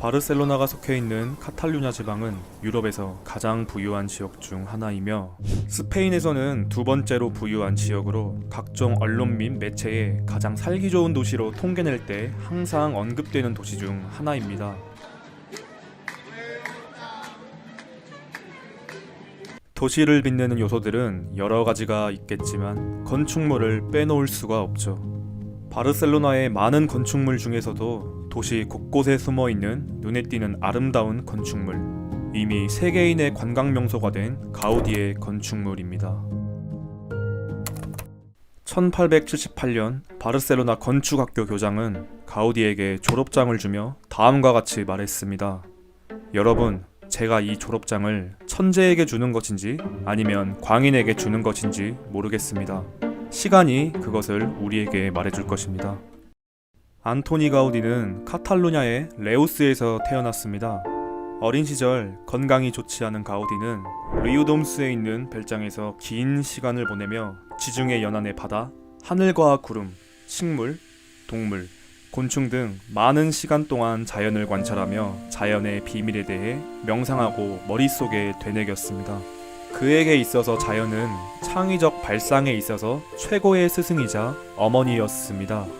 바르셀로나가 속해 있는 카탈루냐 지방은 유럽에서 가장 부유한 지역 중 하나이며 스페인에서는 두 번째로 부유한 지역으로 각종 언론 및 매체에 가장 살기 좋은 도시로 통계낼 때 항상 언급되는 도시 중 하나입니다. 도시를 빛내는 요소들은 여러 가지가 있겠지만 건축물을 빼놓을 수가 없죠. 바르셀로나의 많은 건축물 중에서도 도시 곳곳에 숨어 있는 눈에 띄는 아름다운 건축물. 이미 세계인의 관광 명소가 된 가우디의 건축물입니다. 1878년 바르셀로나 건축학교 교장은 가우디에게 졸업장을 주며 다음과 같이 말했습니다. 여러분, 제가 이 졸업장을 천재에게 주는 것인지 아니면 광인에게 주는 것인지 모르겠습니다. 시간이 그것을 우리에게 말해줄 것입니다. 안토니 가우디는 카탈루냐의 레우스에서 태어났습니다. 어린 시절 건강이 좋지 않은 가우디는 리우돔스에 있는 별장에서 긴 시간을 보내며 지중해 연안의 바다, 하늘과 구름, 식물, 동물, 곤충 등 많은 시간 동안 자연을 관찰하며 자연의 비밀에 대해 명상하고 머릿속에 되새겼습니다. 그에게 있어서 자연은 창의적 발상에 있어서 최고의 스승이자 어머니였습니다.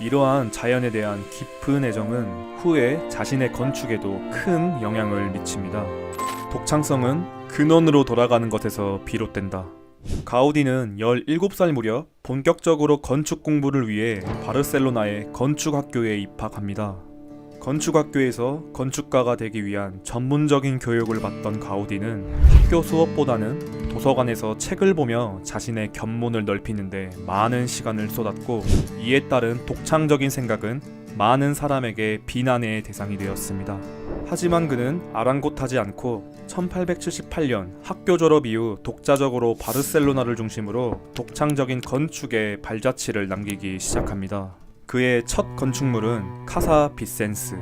이러한 자연에 대한 깊은 애정은 후에 자신의 건축에도 큰 영향을 미칩니다. 독창성은 근원으로 돌아가는 것에서 비롯된다. 가우디는 17살 무렵 본격적으로 건축 공부를 위해 바르셀로나의 건축학교에 입학합니다. 건축학교에서 건축가가 되기 위한 전문적인 교육을 받던 가우디는 학교 수업보다는 도서관에서 책을 보며 자신의 견문을 넓히는데 많은 시간을 쏟았고 이에 따른 독창적인 생각은 많은 사람에게 비난의 대상이 되었습니다. 하지만 그는 아랑곳하지 않고 1878년 학교 졸업 이후 독자적으로 바르셀로나를 중심으로 독창적인 건축의 발자취를 남기기 시작합니다. 그의 첫 건축물은 카사 비센스.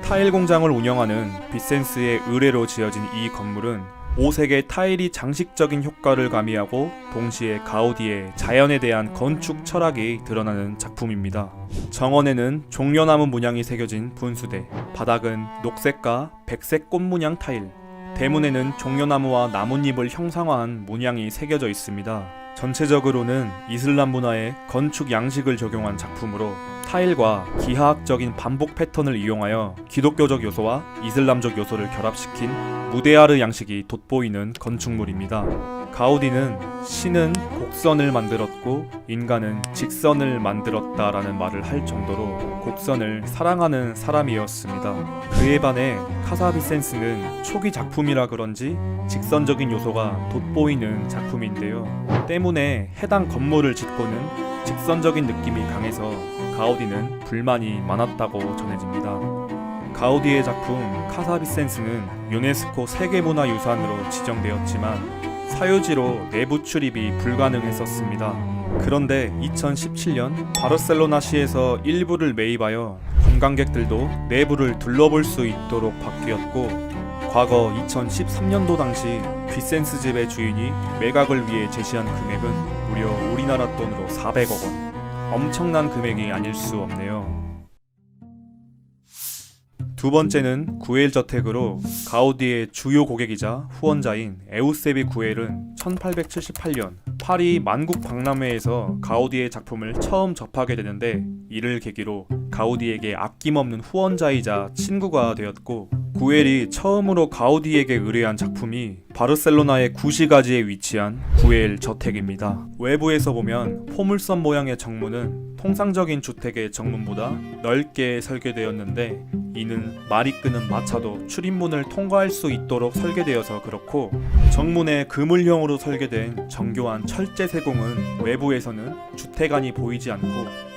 타일 공장을 운영하는 비센스의 의뢰로 지어진 이 건물은 5색의 타일이 장식적인 효과를 가미하고 동시에 가우디의 자연에 대한 건축 철학이 드러나는 작품입니다. 정원에는 종려나무 문양이 새겨진 분수대, 바닥은 녹색과 백색 꽃 문양 타일, 대문에는 종려나무와 나뭇잎을 형상화한 문양이 새겨져 있습니다. 전체적으로는 이슬람 문화의 건축 양식을 적용한 작품으로 타일과 기하학적인 반복 패턴을 이용하여 기독교적 요소와 이슬람적 요소를 결합시킨 무데아르 양식이 돋보이는 건축물입니다. 가우디는 신은 곡선을 만들었고 인간은 직선을 만들었다라는 말을 할 정도로 곡선을 사랑하는 사람이었습니다. 그에 반해 카사비센스는 초기 작품이라 그런지 직선적인 요소가 돋보이는 작품인데요. 때문에 해당 건물을 짓고는 직선적인 느낌이 강해서 가우디는 불만이 많았다고 전해집니다. 가우디의 작품 카사비센스는 유네스코 세계문화유산으로 지정되었지만 사유지로 내부 출입이 불가능했었습니다. 그런데 2017년 바르셀로나시에서 일부를 매입하여 관광객들도 내부를 둘러볼 수 있도록 바뀌었고 과거 2013년도 당시 비센스 집의 주인이 매각을 위해 제시한 금액은 무려 우리나라 돈으로 400억 원. 엄청난 금액이 아닐 수 없네요. 두 번째는 구엘 저택으로 가우디의 주요 고객이자 후원자인 에우세비 구엘은 1878년 파리 만국 박람회에서 가우디의 작품을 처음 접하게 되는데 이를 계기로 가우디에게 아낌없는 후원자이자 친구가 되었고 구엘이 처음으로 가우디에게 의뢰한 작품이 바르셀로나의 구시가지에 위치한 구엘 저택입니다. 외부에서 보면 포물선 모양의 정문은 통상적인 주택의 정문보다 넓게 설계되었는데 이는 말이 끄는 마차도 출입문을 통과할 수 있도록 설계되어서 그렇고 정문에 그물형으로 설계된 정교한 철제 세공은 외부에서는 주택 안이 보이지 않고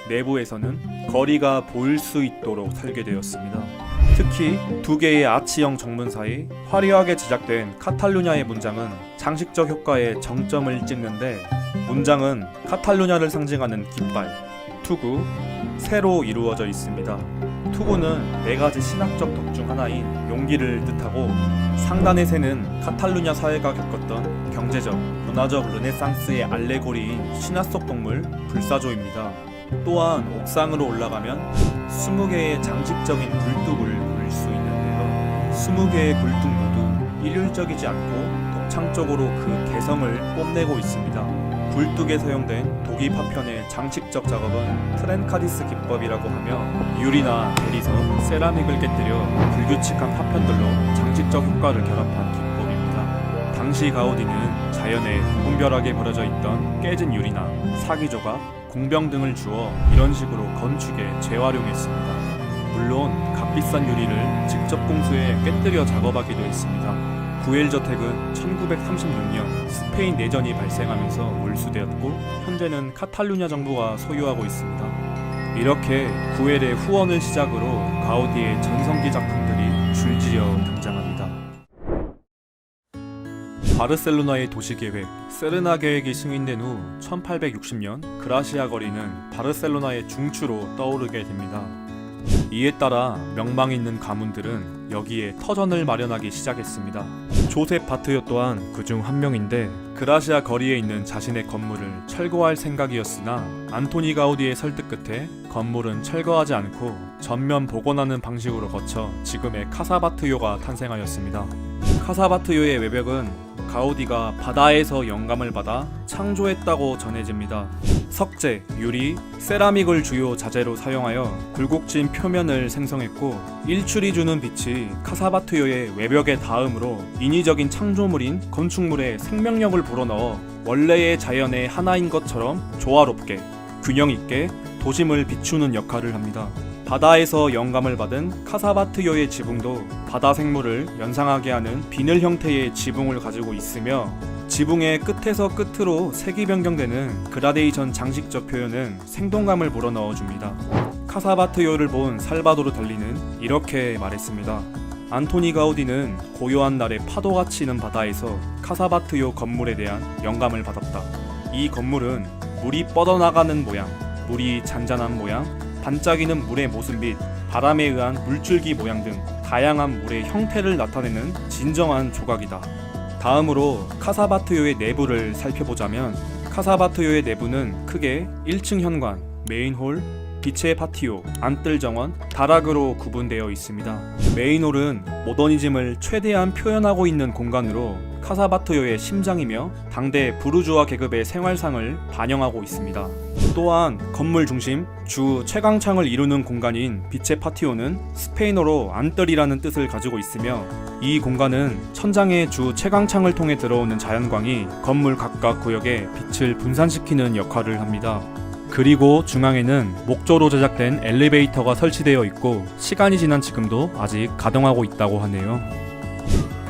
내부에서는 거리가 보일 수 있도록 설계되었습니다. 특히 두 개의 아치형 정문 사이 화려하게 제작된 카탈루냐의 문장은 장식적 효과에 정점을 찍는데 문장은 카탈루냐를 상징하는 깃발, 투구, 새로 이루어져 있습니다. 투구는 네 가지 신학적 덕 중 하나인 용기를 뜻하고 상단의 새는 카탈루냐 사회가 겪었던 경제적, 문화적 르네상스의 알레고리인 신화 속 동물 불사조입니다. 또한 옥상으로 올라가면 20개의 장식적인 불뚝을 볼수 20개의 굴뚝 모두 일률적이지 않고 독창적으로 그 개성을 뽐내고 있습니다. 굴뚝에 사용된 독이 파편의 장식적 작업은 트렌카디스 기법이라고 하며 유리나 대리석, 세라믹을 깨뜨려 불규칙한 파편들로 장식적 효과를 결합한 기법입니다. 당시 가우디는 자연에 무분별하게 버려져 있던 깨진 유리나 사기 조각, 공병 등을 주어 이런 식으로 건축에 재활용했습니다. 물론 값비싼 유리를 직접 공수해 깨뜨려 작업하기도 했습니다. 구엘 저택은 1936년 스페인 내전이 발생하면서 몰수되었고 현재는 카탈루냐 정부가 소유하고 있습니다. 이렇게 구엘의 후원을 시작으로 가우디의 전성기 작품들이 줄지어 등장합니다. 바르셀로나의 도시계획 세르나 계획이 승인된 후 1860년 그라시아 거리는 바르셀로나의 중추로 떠오르게 됩니다. 이에 따라 명망 있는 가문들은 여기에 터전을 마련하기 시작했습니다. 조셉 바트요 또한 그중 한 명인데 그라시아 거리에 있는 자신의 건물을 철거할 생각이었으나 안토니 가우디의 설득 끝에 건물은 철거하지 않고 전면 복원하는 방식으로 거쳐 지금의 카사바트요가 탄생하였습니다. 카사바트요의 외벽은 가우디가 바다에서 영감을 받아 창조했다고 전해집니다. 석재, 유리, 세라믹을 주요 자재로 사용하여 굴곡진 표면을 생성했고 일출이 주는 빛이 카사바트요의 외벽에 닿음으로 인위적인 창조물인 건축물에 생명력을 불어넣어 원래의 자연의 하나인 것처럼 조화롭게 균형 있게 도심을 비추는 역할을 합니다. 바다에서 영감을 받은 카사바트요의 지붕도 바다 생물을 연상하게 하는 비늘 형태의 지붕을 가지고 있으며 지붕의 끝에서 끝으로 색이 변경되는 그라데이션 장식적 표현은 생동감을 불어넣어 줍니다. 카사바트요를 본 살바도르 달리는 이렇게 말했습니다. 안토니 가우디는 고요한 날에 파도가 치는 바다에서 카사바트요 건물에 대한 영감을 받았다. 이 건물은 물이 뻗어나가는 모양, 물이 잔잔한 모양, 반짝이는 물의 모습 및 바람에 의한 물줄기 모양 등 다양한 물의 형태를 나타내는 진정한 조각이다. 다음으로 카사바트요의 내부를 살펴보자면 카사바트요의 내부는 크게 1층 현관, 메인홀, 빛의 파티오, 안뜰 정원, 다락으로 구분되어 있습니다. 메인홀은 모더니즘을 최대한 표현하고 있는 공간으로 카사바트요의 심장이며 당대 부르주아 계급의 생활상을 반영하고 있습니다. 또한 건물 중심 주 최강창을 이루는 공간인 빛의 파티오는 스페인어로 안뜰이라는 뜻을 가지고 있으며 이 공간은 천장의 주 최강창을 통해 들어오는 자연광이 건물 각각 구역에 빛을 분산시키는 역할을 합니다. 그리고 중앙에는 목조로 제작된 엘리베이터가 설치되어 있고 시간이 지난 지금도 아직 가동하고 있다고 하네요.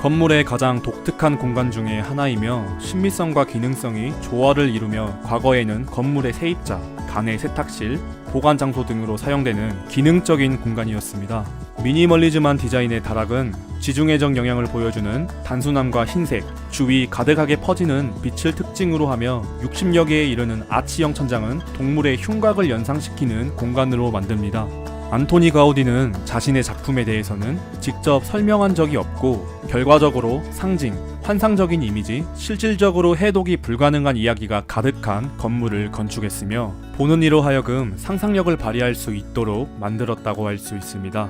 건물의 가장 독특한 공간 중에 하나이며 신미성과 기능성이 조화를 이루며 과거에는 건물의 세입자, 간의 세탁실, 보관 장소 등으로 사용되는 기능적인 공간이었습니다. 미니멀리즘한 디자인의 다락은 지중해적 영향을 보여주는 단순함과 흰색, 주위 가득하게 퍼지는 빛을 특징으로 하며 60여 개에 이르는 아치형 천장은 동물의 흉곽을 연상시키는 공간으로 만듭니다. 안토니 가우디는 자신의 작품에 대해서는 직접 설명한 적이 없고 결과적으로 상징, 환상적인 이미지, 실질적으로 해독이 불가능한 이야기가 가득한 건물을 건축했으며 보는 이로 하여금 상상력을 발휘할 수 있도록 만들었다고 할 수 있습니다.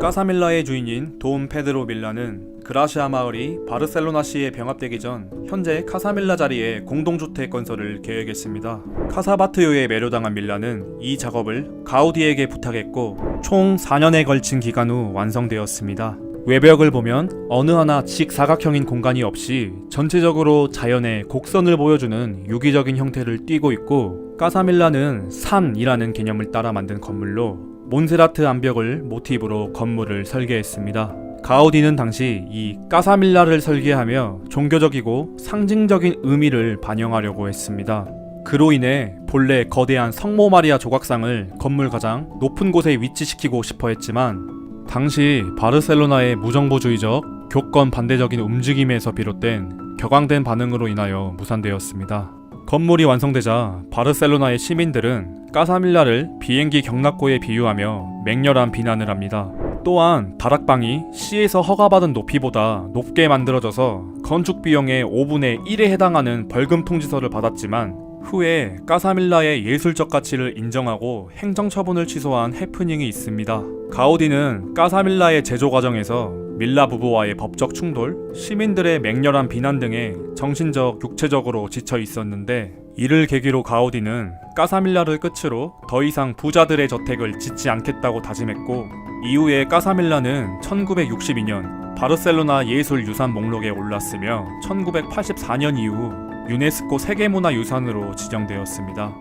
까사밀라의 주인인 돈 페드로 밀라는 그라시아 마을이 바르셀로나시에 병합되기 전 현재 카사밀라 자리에 공동주택 건설을 계획했습니다. 카사바트요에 매료당한 밀라는 이 작업을 가우디에게 부탁했고 총 4년에 걸친 기간 후 완성되었습니다. 외벽을 보면 어느 하나 직사각형인 공간이 없이 전체적으로 자연의 곡선을 보여주는 유기적인 형태를 띠고 있고 까사밀라는 산이라는 개념을 따라 만든 건물로 몬세라트 암벽을 모티브로 건물을 설계했습니다. 가우디는 당시 이 까사밀라를 설계하며 종교적이고 상징적인 의미를 반영하려고 했습니다. 그로 인해 본래 거대한 성모 마리아 조각상을 건물 가장 높은 곳에 위치시키고 싶어 했지만 당시 바르셀로나의 무정부주의적 교권 반대적인 움직임에서 비롯된 격앙된 반응으로 인하여 무산되었습니다. 건물이 완성되자 바르셀로나의 시민들은 까사밀라를 비행기 경납고에 비유하며 맹렬한 비난을 합니다. 또한 다락방이 시에서 허가받은 높이보다 높게 만들어져서 건축 비용의 5분의 1에 해당하는 벌금 통지서를 받았지만 후에 까사밀라의 예술적 가치를 인정하고 행정처분을 취소한 해프닝이 있습니다. 가우디는 까사밀라의 제조 과정에서 밀라 부부와의 법적 충돌, 시민들의 맹렬한 비난 등에 정신적, 육체적으로 지쳐 있었는데 이를 계기로 가우디는 까사밀라를 끝으로 더 이상 부자들의 저택을 짓지 않겠다고 다짐했고 이후에 까사밀라는 1962년 바르셀로나 예술유산 목록에 올랐으며 1984년 이후 유네스코 세계문화유산으로 지정되었습니다.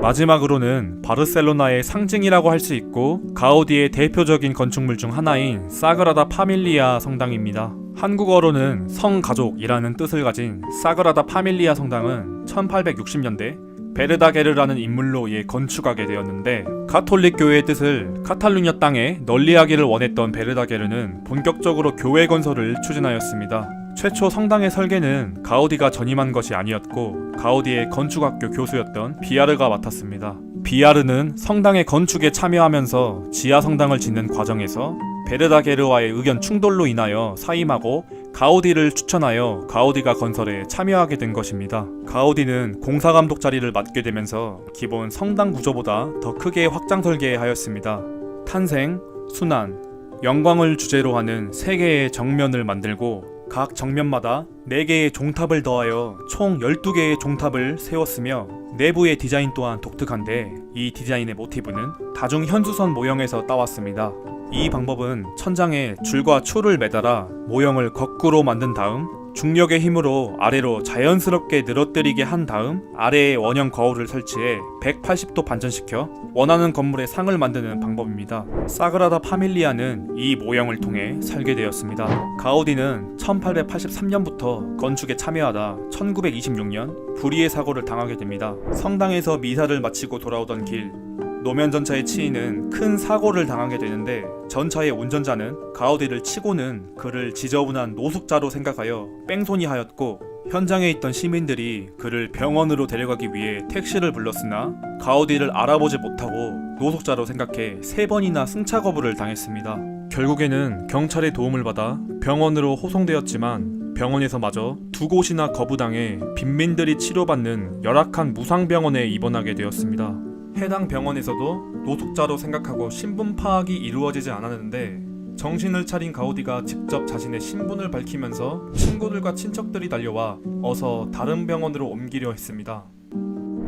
마지막으로는 바르셀로나의 상징이라고 할 수 있고 가우디의 대표적인 건축물 중 하나인 사그라다 파밀리아 성당입니다. 한국어로는 성가족이라는 뜻을 가진 사그라다 파밀리아 성당은 1860년대 베르다게르라는 인물로 이에 건축하게 되었는데 가톨릭 교회의 뜻을 카탈루냐 땅에 널리 하기를 원했던 베르다게르는 본격적으로 교회 건설을 추진하였습니다. 최초 성당의 설계는 가우디가 전임한 것이 아니었고 가우디의 건축학교 교수였던 비아르가 맡았습니다. 비아르는 성당의 건축에 참여하면서 지하 성당을 짓는 과정에서 베르다게르와의 의견 충돌로 인하여 사임하고 가우디를 추천하여 가우디가 건설에 참여하게 된 것입니다. 가우디는 공사 감독 자리를 맡게 되면서 기본 성당 구조보다 더 크게 확장 설계하였습니다. 탄생, 순환, 영광을 주제로 하는 세 개의 정면을 만들고 각 정면마다 4개의 종탑을 더하여 총 12개의 종탑을 세웠으며 내부의 디자인 또한 독특한데 이 디자인의 모티브는 다중 현수선 모형에서 따왔습니다. 이 방법은 천장에 줄과 추를 매달아 모형을 거꾸로 만든 다음 중력의 힘으로 아래로 자연스럽게 늘어뜨리게 한 다음 아래에 원형 거울을 설치해 180도 반전시켜 원하는 건물의 상을 만드는 방법입니다. 사그라다 파밀리아는 이 모형을 통해 설계되었습니다. 가우디는 1883년부터 건축에 참여하다 1926년 불의의 사고를 당하게 됩니다. 성당에서 미사를 마치고 돌아오던 길 노면 전차의 치이는 큰 사고를 당하게 되는데 전차의 운전자는 가우디를 치고는 그를 지저분한 노숙자로 생각하여 뺑소니 하였고 현장에 있던 시민들이 그를 병원으로 데려가기 위해 택시를 불렀으나 가우디를 알아보지 못하고 노숙자로 생각해 세 번이나 승차 거부를 당했습니다. 결국에는 경찰의 도움을 받아 병원으로 호송되었지만 병원에서 마저 두 곳이나 거부당해 빈민들이 치료받는 열악한 무상병원에 입원하게 되었습니다. 해당 병원에서도 노숙자로 생각하고 신분 파악이 이루어지지 않았는데 정신을 차린 가우디가 직접 자신의 신분을 밝히면서 친구들과 친척들이 달려와 어서 다른 병원으로 옮기려 했습니다.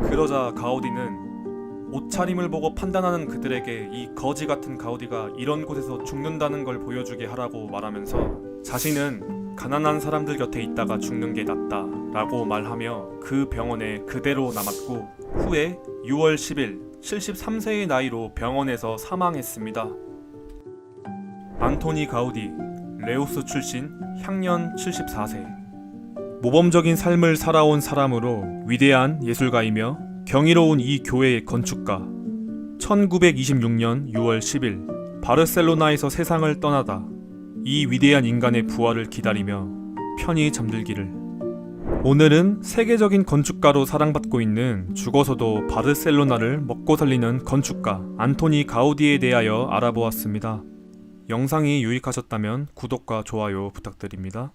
그러자 가우디는 옷차림을 보고 판단하는 그들에게 이 거지 같은 가우디가 이런 곳에서 죽는다는 걸 보여주게 하라고 말하면서 자신은 가난한 사람들 곁에 있다가 죽는 게 낫다 라고 말하며 그 병원에 그대로 남았고 후에 6월 10일 73세의 나이로 병원에서 사망했습니다. 안토니 가우디, 레우스 출신, 향년 74세. 모범적인 삶을 살아온 사람으로 위대한 예술가이며 경이로운 이 교회의 건축가. 1926년 6월 10일 바르셀로나에서 세상을 떠나다 이 위대한 인간의 부활을 기다리며 편히 잠들기를. 오늘은 세계적인 건축가로 사랑받고 있는 죽어서도 바르셀로나를 먹고 살리는 건축가 안토니 가우디에 대하여 알아보았습니다. 영상이 유익하셨다면 구독과 좋아요 부탁드립니다.